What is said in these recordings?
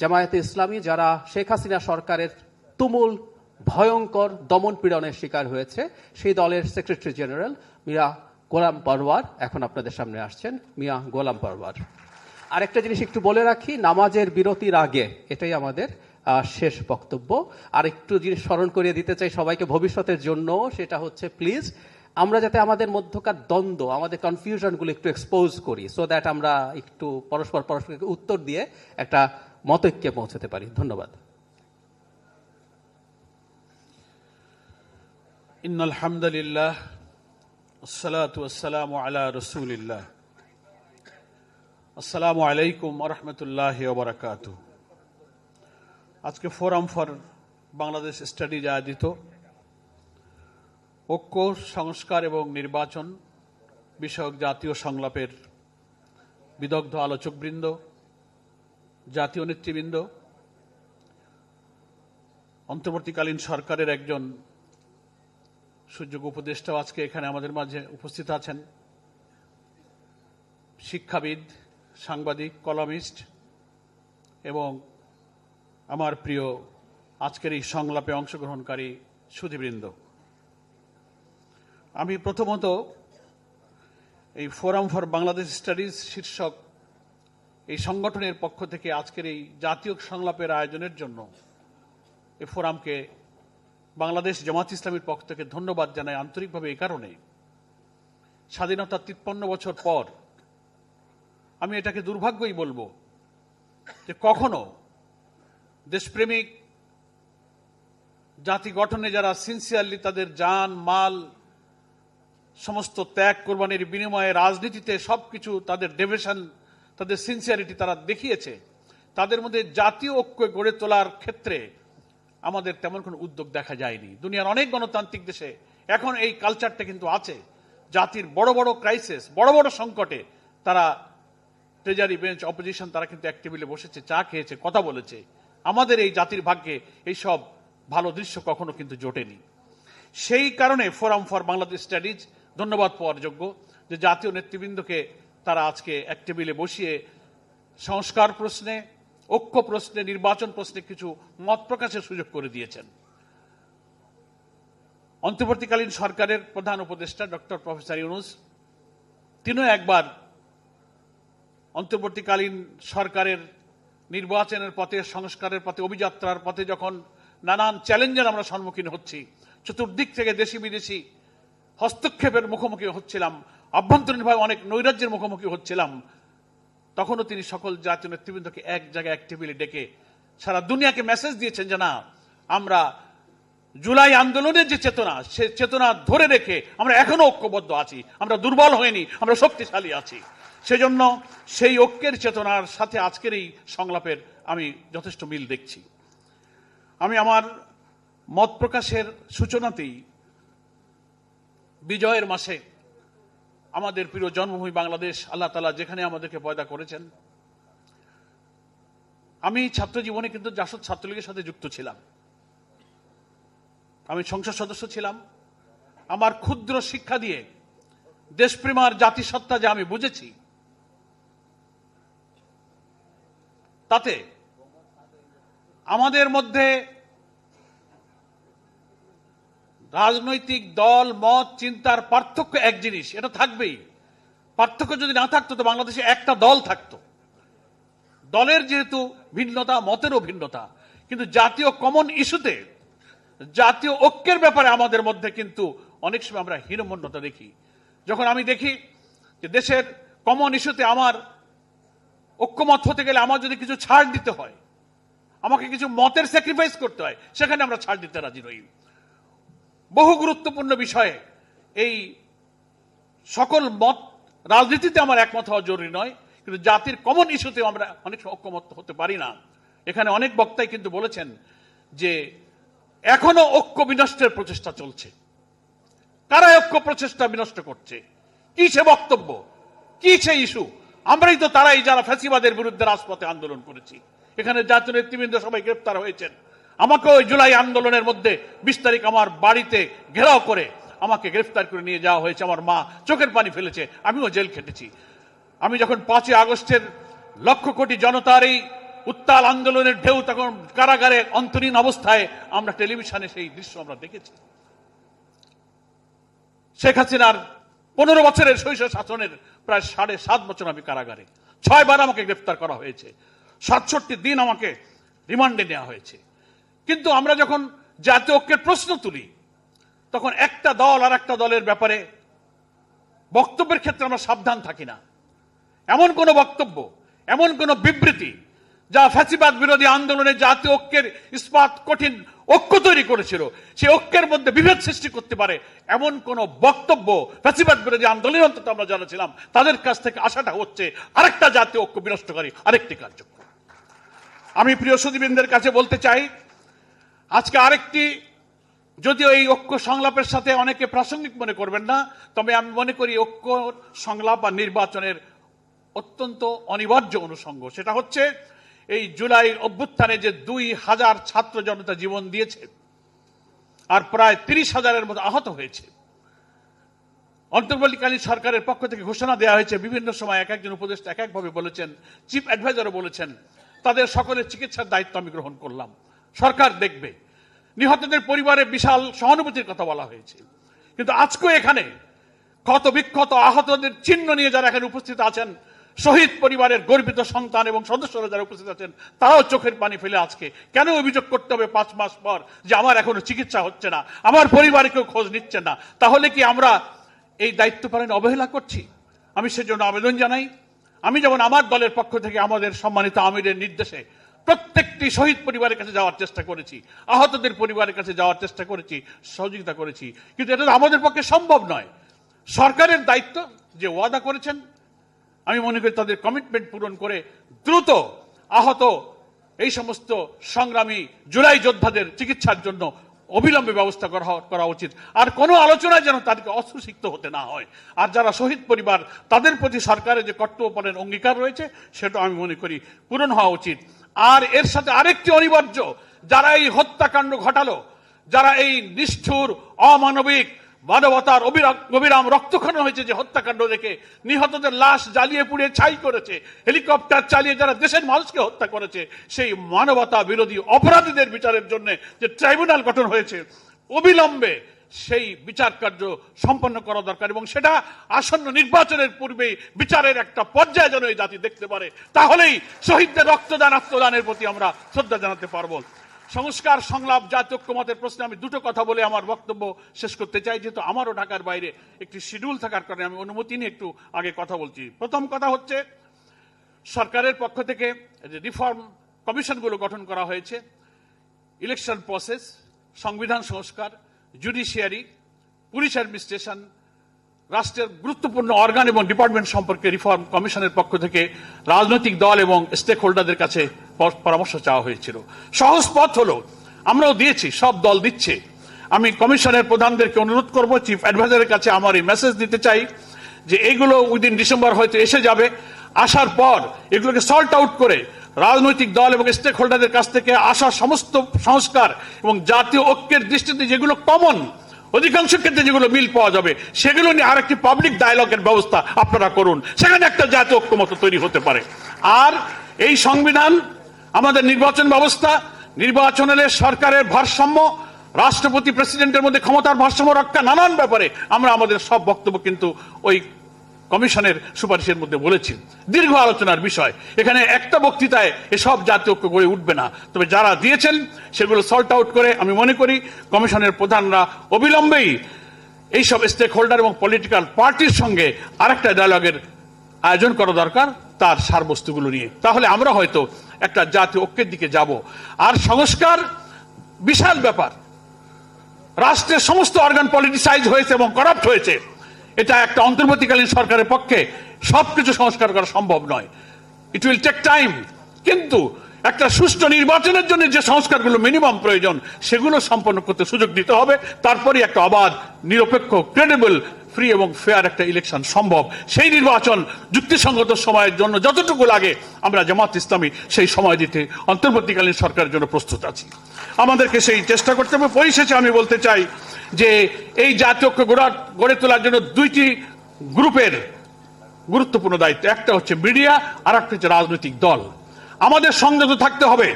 জামায়াতে ইসলামী যারা শেখ হাসিনা সরকারের তুমুল ভয়ঙ্কর দমন পীড়নের শিকার হয়েছে, সেই দলের সেক্রেটারি জেনারেল মিয়া গোলাম পরওয়ার এখন আপনাদের সামনে আসছেন। মিয়া গোলাম পরওয়ার। আরেকটা জিনিস একটু বলে রাখি, নামাজের বিরতির আগে, এটাই আমাদের শেষ বক্তব্য। আর একটু জিনিস স্মরণ করিয়ে দিতে চাই সবাইকে ভবিষ্যতের জন্য, সেটা হচ্ছে প্লিজ আমরা যাতে আমাদের মধ্যকার দ্বন্দ্ব, আমাদের কনফিউশনগুলো একটু এক্সপোজ করি সো দ্যাট আমরা একটু পরস্পর পরস্পরকে উত্তর দিয়ে একটা মতৈক্যে পৌঁছতে পারি। ধন্যবাদ। ইন আলহামদুলিল্লাহ আসসালাতু আসসালামু আলা রসুলিল্লাহ। আসসালামু আলাইকুম আরহামতুল্লাহ ওবরাকাত আজকে ফোরাম ফর বাংলাদেশ স্টাডিজ আয়োজিত, ঐক্য, সংস্কার এবং নির্বাচন বিষয়ক জাতীয় সংলাপের বিদগ্ধ আলোচকবৃন্দ জাতীয় নেতৃবৃন্দ, অন্তর্বর্তীকালীন সরকারের একজন সুযোগ উপদেষ্টাও আজকে এখানে আমাদের মাঝে উপস্থিত আছেন। শিক্ষাবিদ, সাংবাদিক, কলামিস্ট এবং আমার প্রিয় আজকের এই সংলাপে অংশগ্রহণকারী সুধীবৃন্দ। আমি প্রথমত এই ফোরাম ফর বাংলাদেশ স্টাডিজ শীর্ষক এই সংগঠনের পক্ষ থেকে আজকের এই জাতীয় সংলাপের আয়োজনের জন্য এই ফোরামকে বাংলাদেশ জামাত ইসলামীর পক্ষ থেকে ধন্যবাদ জানায় আন্তরিকভাবে এই কারণে। স্বাধীনতা তিপ্পান্ন বছর পর আমি এটাকে দুর্ভাগ্যই বলব যে কখনো দেশপ্রেমিক জাতি গঠনে যারা সিনসিয়ারলি তাদের জান, মাল, সমস্ত ত্যাগ, কোরবানির বিনিময়ে রাজনীতিতে সবকিছু তাদের ডেভেশন তাদের সিনসিয়ারিটি তারা দেখিয়েছে, তাদের মধ্যে জাতীয় ঐক্য গড়ে তোলার ক্ষেত্রে আমাদের তেমন কোনো উদ্যোগ দেখা যায়নি। দুনিয়ার অনেক গণতান্ত্রিক দেশে এখন এই কালচারটা কিন্তু আছে। জাতির বড় বড় ক্রাইসিস বড় বড় সংকটে তারা ট্রেজারি বেঞ্চ অপোজিশন তারা কিন্তু এক টেবিলে বসেছে, চা খেয়েছে, কথা বলেছে। আমাদের এই জাতির ভাগ্যে এইসব ভালো দৃশ্য কখনো কিন্তু জোটেনি। সেই কারণে ফোরাম ফর বাংলাদেশ স্টাডিজ ধন্যবাদ পাওয়ার যোগ্য যে জাতীয় নেতৃবৃন্দকে তারা আজকে এক টেবিলে বসিয়ে সংস্কার প্রশ্নে, ঐক্য প্রশ্নে, নির্বাচন প্রশ্নে কিছু মত প্রকাশের সুযোগ করে দিয়েছেন। অন্তর্বর্তীকালীন সরকারের প্রধান উপদেষ্টা ডক্টর প্রফেসর ইউনুস, তিনিও একবার অন্তর্বর্তীকালীন সরকারের নির্বাচনের পথে, সংস্কারের পথে, অভিযাত্রার পথে যখন নানান চ্যালেঞ্জের আমরা সম্মুখীন হচ্ছি, চতুর্দিক থেকে দেশি বিদেশি হস্তক্ষেপের মুখোমুখি হচ্ছিলাম আভ্যন্তরীণভাবে অনেক নৈরাজ্যের মুখোমুখি হচ্ছিলাম। তখনও তিনি সকল জাতীয় নেতৃবৃন্দকে এক জায়গায় এক টেবিলে ডেকে সারা দুনিয়াকে মেসেজ দিয়েছেন যে, না, আমরা জুলাই আন্দোলনের যে চেতনা, সে চেতনা ধরে রেখে আমরা এখনও ঐক্যবদ্ধ আছি। আমরা দুর্বল হয়নি আমরা শক্তিশালী আছি। সেজন্য সেই ঐক্যের চেতনার সাথে আজকের এই সংলাপের আমি যথেষ্ট মিল দেখছি। আমি আমার মত প্রকাশের সূচনাতেই বিজয়ের মাসে আমাদের প্রিয় জন্মভূমি বাংলাদেশ, আল্লাহ তালা যেখানে আমাদেরকে পয়দা করেছেন। আমি ছাত্র জীবনে কিন্তু জাসদ ছাত্রলীগের সাথে যুক্ত ছিলাম। আমি সংসদ সদস্য ছিলাম। আমার ক্ষুদ্র শিক্ষা দিয়ে দেশপ্রেম আর জাতিসত্তা যে আমি বুঝেছি, তাতে আমাদের মধ্যে রাজনৈতিক দল, মত, চিন্তার পার্থক্য এক জিনিস, এটা থাকবেই। পার্থক্য যদি না থাকতো, তো বাংলাদেশে একটা দল থাকতো। দলের যেহেতু ভিন্নতা, মতেরও ভিন্নতা, কিন্তু জাতীয় কমন ইস্যুতে জাতীয় ঐক্যের ব্যাপারে আমাদের মধ্যে কিন্তু অনেক সময় আমরা হীনমন্যতা দেখি। যখন আমি দেখি যে দেশের কমন ইস্যুতে আমার ঐক্যমত হতে গেলে আমার যদি কিছু ছাড় দিতে হয়, আমাকে কিছু মতের স্যাক্রিফাইস করতে হয়, সেখানে আমরা ছাড় দিতে রাজি রই। বহু গুরুত্বপূর্ণ বিষয়ে এই সকল মত রাজনীতিতে আমার একমত হওয়া জরুরি নয়, কিন্তু জাতির কমন ইস্যুতে আমরা অনেক ঐক্যমত হতে পারি না। এখানে অনেক বক্তাই কিন্তু বলেছেন যে এখনও ঐক্য বিনষ্টের প্রচেষ্টা চলছে। কারা ঐক্য প্রচেষ্টা বিনষ্ট করছে? কি সে বক্তব্য? কি সে ইস্যু আমরাই তো তারাই যারা ফ্যাসিবাদের বিরুদ্ধে রাজপথে আন্দোলন করেছি। এখানে জাতীয় নেতৃবৃন্দ সবাই গ্রেপ্তার হয়েছেন। আমাকে ওই জুলাই আন্দোলনের মধ্যে বিশ তারিখ আমার বাড়িতে ঘেরাও করে আমাকে গ্রেফতার করে নিয়ে যাওয়া হয়েছে। আমার মা চোখের পানি ফেলেছে, আমিও জেল খেটেছি। আমি যখন পাঁচই আগস্টের লক্ষ কোটি জনতার এই উত্তাল আন্দোলনের ঢেউ তখন কারাগারে অন্তরীণ অবস্থায় আমরা টেলিভিশনে সেই দৃশ্য আমরা দেখেছি। শেখ হাসিনার পনেরো বছরের শৈশব শাসনের প্রায় সাড়ে সাত বছর আমি কারাগারে। ছয়বার আমাকে গ্রেফতার করা হয়েছে। সাতষট্টি দিন আমাকে রিমান্ডে নেওয়া হয়েছে। কিন্তু আমরা যখন জাতীয় ঐক্যের প্রশ্ন তুলি, তখন একটা দল আর একটা দলের ব্যাপারে বক্তব্যের ক্ষেত্রে আমরা সাবধান থাকি না। এমন কোন বক্তব্য, এমন কোন বিবৃতি যা ফ্যাসিবাদ বিরোধী আন্দোলনে জাতীয় ঐক্যের ইস্পাত কঠিন ঐক্য তৈরি করেছিল, সেই ঐক্যের মধ্যে বিভেদ সৃষ্টি করতে পারে এমন কোন বক্তব্য ফ্যাসিবাদ বিরোধী আন্দোলনের অন্তত আমরা জানাছিলাম। তাদের কাছ থেকে আশাটা হচ্ছে আরেকটা জাতীয় ঐক্য বিনষ্টকারী, আরেকটি কার্যক্রম। আমি প্রিয় সুদীবৃন্দের কাছে বলতে চাই আজকে আরেকটি, যদিও এই ঐক্য সংলাপের সাথে অনেকে প্রাসঙ্গিক মনে করবেন না, তবে আমি মনে করি ঐক্য সংলাপ বা নির্বাচনের অত্যন্ত অনিবার্য অনুষঙ্গ। সেটা হচ্ছে এই জুলাই অভ্যুত্থানে যে দুই হাজার ছাত্র জনতা জীবন দিয়েছে, আর প্রায় তিরিশ হাজারের মতো আহত হয়েছে। অন্তর্বর্তীকালীন সরকারের পক্ষ থেকে ঘোষণা দেওয়া হয়েছে, বিভিন্ন সময় এক একজন উপদেষ্টা এক একভাবে বলেছেন, চিফ অ্যাডভাইজারও বলেছেন, তাদের সকলের চিকিৎসার দায়িত্ব আমি গ্রহণ করলাম। সরকার দেখবে। নিহতদের পরিবারের বিশাল সহানুভূতির কথা বলা হয়েছে। কিন্তু আজকেও এখানে ক্ষত বিক্ষত আহতদের চিহ্ন নিয়ে যারা এখানে উপস্থিত আছেন, শহীদ পরিবারের গর্বিত সন্তান এবং সদস্যরা যারা উপস্থিত আছেন, তারাও চোখের পানি ফেলে আজকে। কেন অভিযোগ করতে হবে পাঁচ মাস পর যে আমার এখনও চিকিৎসা হচ্ছে না? আমার পরিবারে কেউ খোঁজ নিচ্ছে না। তাহলে কি আমরা এই দায়িত্ব পালন অবহেলা করছি? আমি সেজন্য আবেদন জানাই। আমি যেমন আমার দলের পক্ষ থেকে আমাদের সম্মানিত আমিরের নির্দেশে প্রত্যেকটি শহীদ পরিবারের কাছে যাওয়ার চেষ্টা করেছি, আহতদের পরিবারের কাছে যাওয়ার চেষ্টা করেছি, সহযোগিতা করেছি। কিন্তু এটা আমাদের পক্ষে সম্ভব নয়। সরকারের দায়িত্ব যে ওয়াদা করেছেন, আমি মনে করি তাদের কমিটমেন্ট পূরণ করে দ্রুত আহত এই সমস্ত সংগ্রামী জুলাই যোদ্ধাদের চিকিৎসার জন্য অবিলম্বে ব্যবস্থা করা করা উচিত। আর কোনো আলোচনায় যেন তাদেরকে অসুশিক্ত হতে না হয়। আর যারা শহীদ পরিবার, তাদের প্রতি সরকারের যে কর্তব্যপণের অঙ্গীকার রয়েছে, সেটা আমি মনে করি পূরণ হওয়া উচিত। আর এর সাথে আরেকটি অনিবার্য, যারা এই হত্যাকাণ্ড ঘটালো, যারা এই নিষ্ঠুর, অমানবিক মানবতার অবিরা- অবিরাম রক্তক্ষরণ হয়েছে যে হত্যাকাণ্ড দেখে। নিহতদের লাশ জ্বালিয়ে পুড়িয়ে ছাই করেছে। হেলিকপ্টার চালিয়ে যারা দেশের মানুষকে হত্যা করেছে, সেই মানবতা বিরোধী অপরাধীদের বিচারের জন্য যে ট্রাইব্যুনাল গঠন হয়েছে, অবিলম্বে সেই বিচার কার্য সম্পন্ন করা দরকার এবং সেটা আসন্ন নির্বাচনের পূর্বে বিচারের একটা পর্যায়ে যেন এই জাতি দেখতে পারে, তাহলেই শহীদদের রক্তদান, আত্মদানের প্রতি আমরা শ্রদ্ধা জানাতে পারব। সংস্কার, সংলাপ, জাতীয় ঐক্যমতের প্রশ্নে আমি দুটো কথা বলে আমার বক্তব্য শেষ করতে চাই। যেহেতু আমারও ঢাকার বাইরে একটি শিডিউল থাকার কারণে আমি অনুমতি নিয়ে একটু আগে কথা বলছি। প্রথম কথা হচ্ছে, সরকারের পক্ষ থেকে রিফর্ম কমিশনগুলো গঠন করা হয়েছে ইলেকশন প্রসেস সংবিধান সংস্কার জুডিশিয়ারি পুলিশ অ্যাডমিনিস্ট্রেশন রাষ্ট্রের গুরুত্বপূর্ণ অর্গান এবং ডিপার্টমেন্ট সম্পর্কে রিফর্ম কমিশনের পক্ষ থেকে রাজনৈতিক দল এবং স্টেক হোল্ডারদের কাছে পরামর্শ চাওয়া হয়েছিল। সহজ পথ হলো, আমরাও দিয়েছি, সব দল দিচ্ছে। আমি কমিশনের প্রধানদেরকে অনুরোধ করব, চিফ অ্যাডভাইজারের কাছে আমার এই মেসেজ দিতে চাই যে এইগুলো উইদিন ডিসেম্বর হয়তো এসে যাবে। আসার পর এগুলোকে সল্ট আউট করে রাজনৈতিক দল এবং স্টেক হোল্ডারদের কাছ থেকে আসা সমস্ত সংস্কার এবং জাতীয় ঐক্যের দৃষ্টিতে যেগুলো কমন অধিকাংশ ক্ষেত্রে যেগুলো মিল পাওয়া যাবে, সেগুলো নিয়ে আরেকটি পাবলিক ডায়ালগের ব্যবস্থা আপনারা করুন। সেখানে একটা জাতীয় ঐক্যমত তৈরি হতে পারে। আর এই সংবিধান আমাদের নির্বাচন ব্যবস্থা, নির্বাচনের সরকারের ভারসাম্য, রাষ্ট্রপতি, প্রেসিডেন্টের মধ্যে ক্ষমতার ভারসাম্য রক্ষা নানান ব্যাপারে আমরা আমাদের সব বক্তব্য কিন্তু ওই কমিশনের সুপারিশের মধ্যে বলেছি। দীর্ঘ আলোচনার বিষয়। এখানে একটা বক্তৃতায় এসব জাতীয় ঐক্য গড়ে উঠবে না। তবে যারা দিয়েছেন, সেগুলো সল্ট আউট করে আমি মনে করি কমিশনের প্রধানরা অবিলম্বেই এইসব স্টেক হোল্ডার এবং পলিটিক্যাল পার্টির সঙ্গে আরেকটা ডায়লগের আয়োজন করা দরকার, তার সারবস্তুগুলো নিয়ে। তাহলে আমরা হয়তো একটা জাতীয় ঐক্যের দিকে যাব। আর সংস্কার বিশাল ব্যাপার। রাষ্ট্রের সমস্ত অর্গান পলিটিসাইজ হয়েছে এবং করাপ্ট হয়েছে। এটা একটা অন্তর্বর্তীকালীন সরকারের পক্ষে সবকিছু সংস্কার করা সম্ভব নয়। ইট উইল টেক টাইম কিন্তু একটা সুষ্ঠু নির্বাচনের জন্য যে সংস্কারগুলো মিনিমাম প্রয়োজন, সেগুলো সম্পন্ন করতে সুযোগ দিতে হবে। তারপরে একটা অবাধ, নিরপেক্ষ ক্রেডিবল ফ্রি এবং ফেয়ার একটা ইলেকশন সম্ভব। সেই নির্বাচন যুক্তিসঙ্গত সময়ের জন্য যতটুকু লাগে, আমরা জামাত ইসলামী সেই সময় দিতে অন্তর্বর্তীকালীন সরকারের জন্য প্রস্তুত আছি। আমাদেরকে সেই চেষ্টা করতে হবে। পরিশেষে আমি বলতে চাই যে এই জাতীয় ঐক্য গড়ে তোলার জন্য দুইটি গ্রুপের গুরুত্বপূর্ণ দায়িত্ব। একটা হচ্ছে মিডিয়া আর একটা হচ্ছে রাজনৈতিক দল। আমাদের সংযত থাকতে হবে।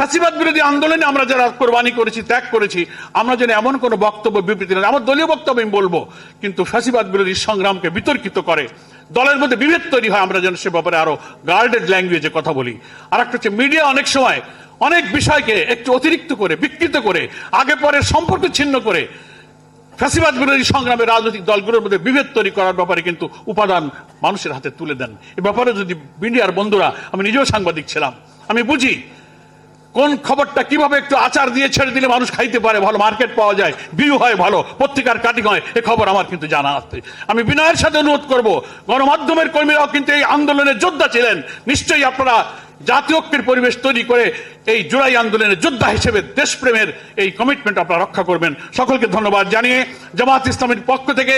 ফ্যাসিবাদ বিরোধী আন্দোলনে আমরা যারা কোরবানি করেছি, ত্যাগ করেছি, আমরা যেন এমন কোন বক্তব্য, বিবৃতি না আমার দলীয় বক্তব্য আমি বলব, কিন্তু ফ্যাসিবাদ বিরোধী সংগ্রামকে বিতর্কিত করে, দলের মধ্যে বিভেদ তৈরি হয়, আমরা যেন সে ব্যাপারে আরও গার্ডেড ল্যাঙ্গুয়েজে কথা বলি। আর একটা হচ্ছে মিডিয়া অনেক সময় অনেক বিষয়কে একটু অতিরিক্ত করে, বিকৃত করে, আগে পরে সম্পর্ক ছিন্ন করে, ফ্যাসিবাদ বিরোধী সংগ্রামে রাজনৈতিক দলগুলোর মধ্যে বিভেদ তৈরি করার ব্যাপারে কিন্তু উপাদান মানুষের হাতে তুলে দেন। এ ব্যাপারে যদি মিডিয়ার বন্ধুরা, আমি নিজেও সাংবাদিক ছিলাম, আমি বুঝি কোন খবরটা কীভাবে একটু আচার দিয়ে ছেড়ে দিলে মানুষ খাইতে পারে? ভালো মার্কেট পাওয়া যায় ভিউ হয় ভালো, পত্রিকার কাটিং হয়, এ খবর আমার কিন্তু জানা আছে। আমি বিনয়ের সাথে অনুরোধ করব, গণমাধ্যমের কর্মীরাও কিন্তু এই আন্দোলনের যোদ্ধা ছিলেন। নিশ্চয়ই আপনারা জাতীয় ঐক্যের পরিবেশ তৈরি করে এই জুলাই আন্দোলনের যোদ্ধা হিসেবে দেশপ্রেমের এই কমিটমেন্ট আপনারা রক্ষা করবেন। সকলকে ধন্যবাদ জানিয়ে জামাত ইসলামের পক্ষ থেকে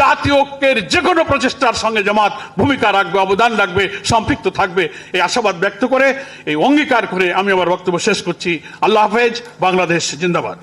জাতীয় ঐক্যের যে কোনো প্রচেষ্টার সঙ্গে জামাত ভূমিকা রাখবে, অবদান রাখবে, সম্পৃক্ত থাকবে, এই আশাবাদ ব্যক্ত করে, এই অঙ্গীকার করে আমি আমার বক্তব্য শেষ করছি। আল্লাহ হাফেজ, বাংলাদেশ জিন্দাবাদ।